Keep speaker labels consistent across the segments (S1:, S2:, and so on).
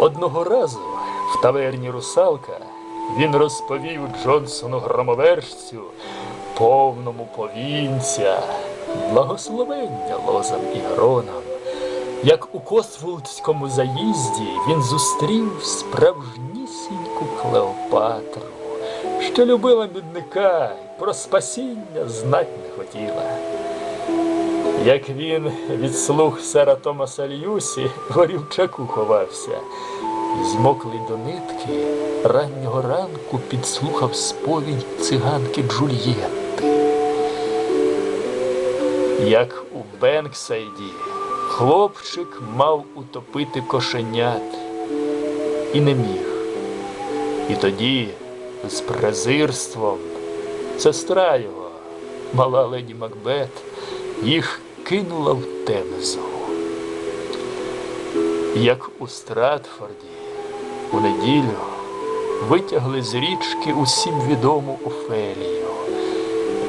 S1: Одного разу в таверні русалка він розповів Джонсону громовержцю, повному повінця, благословення лозам і гронам, як у Косвулдському заїзді він зустрів справжнісіньку Клеопатру, що любила бідника і про спасіння знать не хотіла. Як він від слуг сера Томаса Льюсі в Орівчаку ховався, змоклий до нитки раннього ранку підслухав сповідь циганки Джульєтти. Як у Бенксайді хлопчик мав утопити кошенят і не міг. І тоді з презирством сестра його, мала леді Макбет, їх кинула в Темзу. Як у Стратфорді у неділю витягли з річки усім відому Офелію,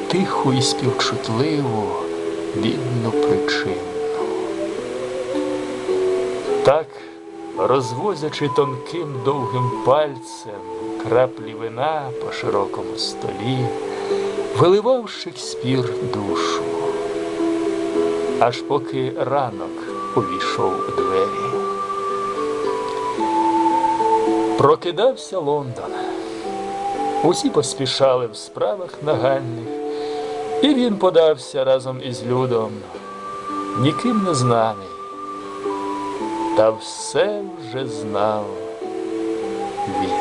S1: тиху і співчутливу, бідну причинну. Так, розвозячи тонким довгим пальцем краплі вина по широкому столі, виливав Шекспір душу, аж поки ранок увійшов у двері. Прокидався Лондон. Усі поспішали в справах нагальних, і він подався разом із людом, ніким не знаний. Та все вже знав він.